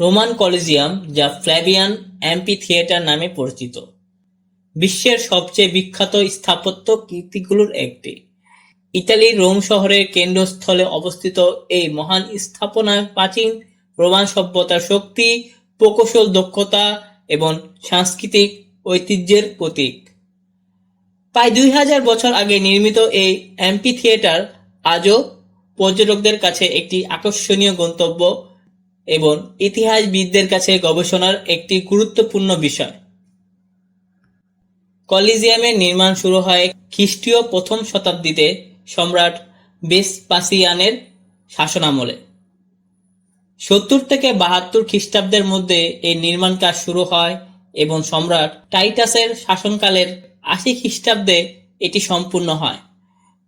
Roman কলিজিয়াম, যা Flavian amphitheatre নামে পরিচিত। বিশ্বের সবচেয়ে বিখ্যাত স্থাপত্য কীর্তিগুলোর একটি। ইতালির রোম শহরের কেন্দ্রস্থলে অবস্থিত এই মহান স্থাপনার প্রাচীন রোমান সভ্যতার শক্তি, প্রকৌশল দক্ষতা এবং সাংস্কৃতিক ঐতিহ্যের প্রতীক। প্রায় দুই হাজার বছর আগে নির্মিত এই অ্যাম্পি থিয়েটার আজও পর্যটকদের কাছে একটি আকর্ষণীয় গন্তব্য এবং ইতিহাসবিদদের কাছে গবেষণার একটি গুরুত্বপূর্ণ বিষয়। কলিজিয়ামের নির্মাণ শুরু হয় খ্রিস্টীয় প্রথম শতাব্দীতে সম্রাট বেসপাসিয়ানের শাসনামলে। সত্তর থেকে বাহাত্তর খ্রিস্টাব্দের মধ্যে এই নির্মাণ কাজ শুরু হয় এবং সম্রাট টাইটাসের শাসনকালের আশি খ্রিস্টাব্দে এটি সম্পূর্ণ হয়।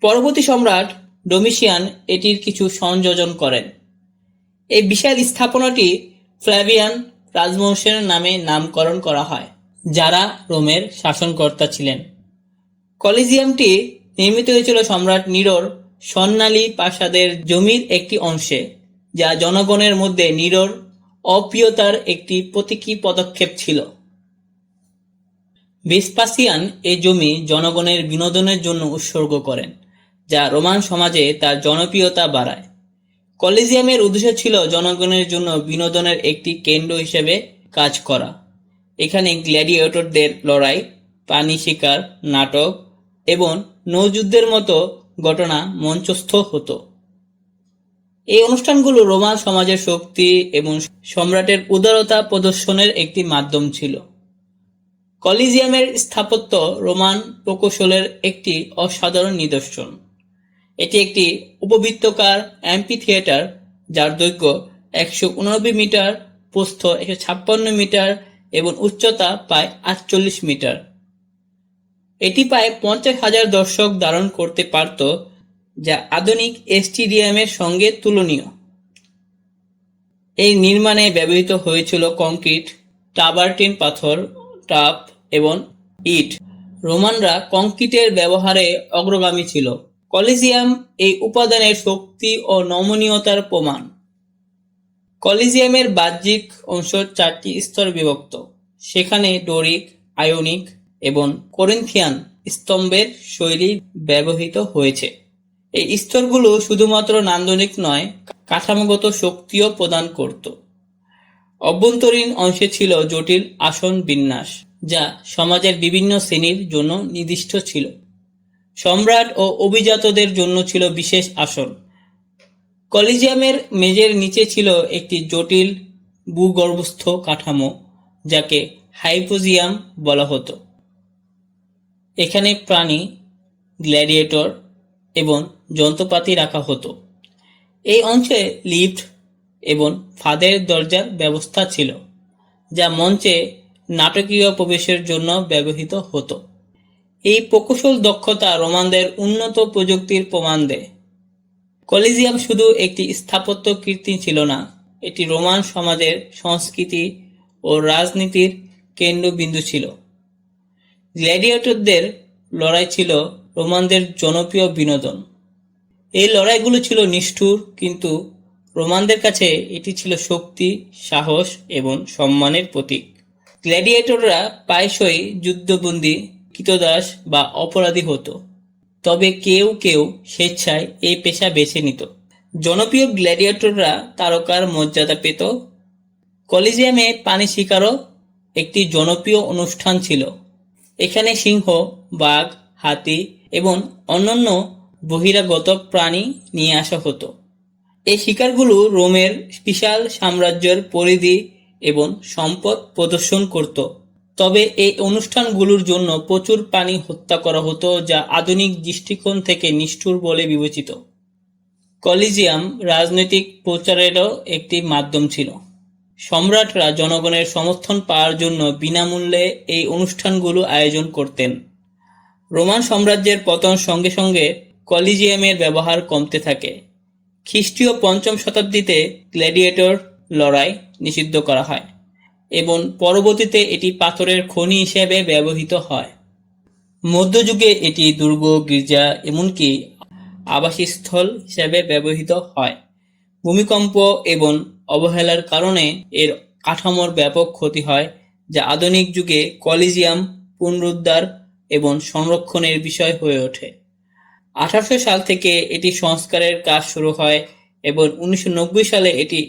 পরবর্তী সম্রাট ডোমিশিয়ান এটির কিছু সংযোজন করেন। এই বিশাল স্থাপনাটি ফ্ল্যাভিয়ান রাজবংশের নামে নামকরণ করা হয়, যারা রোমের শাসনকর্তা ছিলেন। কলিজিয়ামটি নির্মিত হয়েছিল সম্রাট নিরোর স্বর্ণালী প্রাসাদের জমির একটি অংশে, যা জনগণের মধ্যে নিরোর অপ্রিয়তার একটি প্রতীকী পদক্ষেপ ছিল। ভেসপাসিয়ান এ জমি জনগণের বিনোদনের জন্য উৎসর্গ করেন, যা রোমান সমাজে তার জনপ্রিয়তা বাড়ায়। কলিজিয়ামের উদ্দেশ্য ছিল জনগণের জন্য বিনোদনের একটি কেন্দ্র হিসেবে কাজ করা। এখানে গ্ল্যাডিয়েটরদের লড়াই, পানি শিকার, নাটক এবং নৌযুদ্ধের মতো ঘটনা মঞ্চস্থ হতো। এই অনুষ্ঠানগুলো রোমান সমাজের শক্তি এবং সম্রাটের উদারতা প্রদর্শনের একটি মাধ্যম ছিল। কলিজিয়ামের স্থাপত্য রোমান প্রকৌশলের একটি অসাধারণ নিদর্শন। এটি একটি উপবৃত্তকার অ্যাম্পি থিয়েটার যার দৈর্ঘ্য একশো উননব্বই মিটার, প্রস্থ একশো ছাপ্পান্ন মিটার এবং উচ্চতা প্রায় আটচল্লিশ মিটার। এটি প্রায় পঞ্চাশ হাজার দর্শক ধারণ করতে পারত, যা আধুনিক স্টেডিয়ামের সঙ্গে তুলনীয়। এই নির্মাণে ব্যবহৃত হয়েছিল কংক্রিট টাবার্টিন পাথর টাপ এবং ইট। রোমানরা কংক্রিটের ব্যবহারে অগ্রগামী ছিল। কলিজিয়াম এই উপাদানের শক্তি ও নমনীয়তার প্রমাণ। কলিজিয়ামের বাহ্যিক অংশ চারটি স্তর বিভক্ত। সেখানে ডোরিক, আয়োনিক এবং করিন্থিয়ান স্তম্ভের শৈলী ব্যবহৃত হয়েছে। এই স্তরগুলো শুধুমাত্র নান্দনিক নয়, কাঠামোগত শক্তিও প্রদান করত। অভ্যন্তরীণ অংশে ছিল জটিল আসন বিন্যাস, যা সমাজের বিভিন্ন শ্রেণির জন্য নির্দিষ্ট ছিল। সম্রাট ও অভিজাতদের জন্য ছিল বিশেষ আসন। কলিজিয়ামের মেজের নিচে ছিল একটি জটিল ভূগর্ভস্থ কাঠামো, যাকে হাইপোজিয়াম বলা হতো। এখানে প্রাণী, গ্ল্যাডিয়েটর এবং যন্ত্রপাতি রাখা হতো। এই অংশে লিফট এবং ফাঁদের দরজার ব্যবস্থা ছিল, যা মঞ্চে নাটকীয় প্রবেশের জন্য ব্যবহৃত হতো। এই প্রকৌশল দক্ষতা রোমানদের উন্নত প্রযুক্তির প্রমাণ দেয়। কলিজিয়াম শুধু একটি স্থাপত্য কীর্তি ছিল না, এটি রোমান সমাজের সংস্কৃতি ও রাজনীতির কেন্দ্রবিন্দু ছিল। গ্ল্যাডিয়েটরদের লড়াই ছিল রোমানদের জনপ্রিয় বিনোদন। এই লড়াইগুলো ছিল নিষ্ঠুর, কিন্তু রোমানদের কাছে এটি ছিল শক্তি, সাহস এবং সম্মানের প্রতীক। গ্ল্যাডিয়েটররা প্রায়শই যুদ্ধবন্দী কৃতদাস বা অপরাধী হতো। তবে কেউ কেউ স্বেচ্ছায় এই পেশা বেছে নিত। জনপ্রিয় গ্ল্যাডিয়েটররা তারকার মর্যাদা পেত। কলিজিয়ামে পানি শিকারও একটি জনপ্রিয় অনুষ্ঠান ছিল। এখানে সিংহ, বাঘ, হাতি এবং অন্যান্য বহিরাগত প্রাণী নিয়ে আসা হতো। এই শিকারগুলো রোমের বিশাল সাম্রাজ্যের পরিধি এবং সম্পদ প্রদর্শন করত। তবে এই অনুষ্ঠানগুলোর জন্য প্রচুর প্রাণী হত্যা করা হতো যা আধুনিক দৃষ্টিকোণ থেকে নিষ্ঠুর বলে বিবেচিত। কলিজিয়াম রাজনৈতিক প্রচারেরও একটি মাধ্যম ছিল। সম্রাটরা জনগণের সমর্থন পাওয়ার জন্য বিনামূল্যে এই অনুষ্ঠানগুলো আয়োজন করতেন। রোমান সাম্রাজ্যের পতন সঙ্গে সঙ্গে কলিজিয়ামের ব্যবহার কমতে থাকে। খ্রিস্টীয় পঞ্চম শতাব্দীতে গ্ল্যাডিয়েটর লড়াই নিষিদ্ধ করা হয়। এবং পরবর্তীতে এটি পাথরের খনি হিসেবে ব্যবহৃত হয়। মধ্যযুগে এটি দুর্গ, গির্জা, এমনকি আবাসস্থল হিসেবে ব্যবহৃত হয়। ভূমিকম্প এবং অবহেলার কারণে এর কাঠামোর ব্যাপক ক্ষতি হয়, যা আধুনিক যুগে কলিজিয়াম, পুনরুদ্ধার এবং সংরক্ষণের বিষয় হয়ে ওঠে। আঠারোশো সাল থেকে এটি সংস্কারের কাজ শুরু হয় এবং উনিশশো নব্বই সালে এটি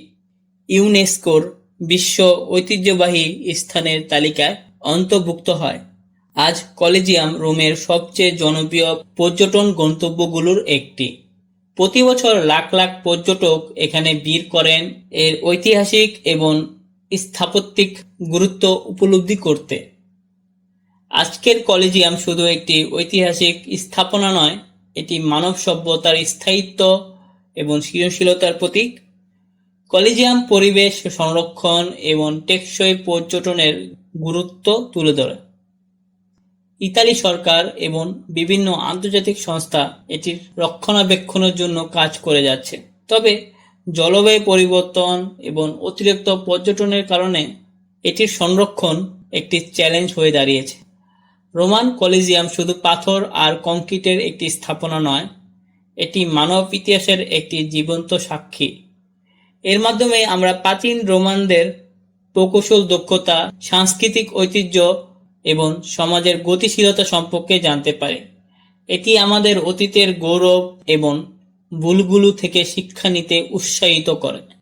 ইউনেস্কোর বিশ্ব ঐতিহ্যবাহী স্থানের তালিকায় অন্তর্ভুক্ত হয়। আজ কলেজিয়াম রোমের সবচেয়ে জনপ্রিয় পর্যটন গন্তব্যগুলোর একটি। প্রতি বছর লাখ লাখ পর্যটক এখানে ভিড় করেন এর ঐতিহাসিক এবং স্থাপত্যিক গুরুত্ব উপলব্ধি করতে। আজকের কলেজিয়াম শুধু একটি ঐতিহাসিক স্থাপনা নয়, এটি মানব সভ্যতার স্থায়িত্ব এবং সৃজনশীলতার প্রতীক। কলেজিয়াম পরিবেশ সংরক্ষণ এবং টেকসই পর্যটনের গুরুত্ব তুলে ধরে। ইতালি সরকার এবং বিভিন্ন আন্তর্জাতিক সংস্থা এটির রক্ষণাবেক্ষণের জন্য কাজ করে যাচ্ছে। তবে জলবায়ু পরিবর্তন এবং অতিরিক্ত পর্যটনের কারণে এটির সংরক্ষণ একটি চ্যালেঞ্জ হয়ে দাঁড়িয়েছে। রোমান কলিজিয়াম শুধু পাথর আর কংক্রিটের একটি স্থাপনা নয়, এটি মানব ইতিহাসের একটি জীবন্ত সাক্ষী। এর মাধ্যমে আমরা প্রাচীন রোমানদের প্রকৌশল দক্ষতা, সাংস্কৃতিক ঐতিহ্য এবং সমাজের গতিশীলতা সম্পর্কে জানতে পারি। এটি আমাদের অতীতের গৌরব এবং ভুলগুলো থেকে শিক্ষা নিতে উৎসাহিত করে।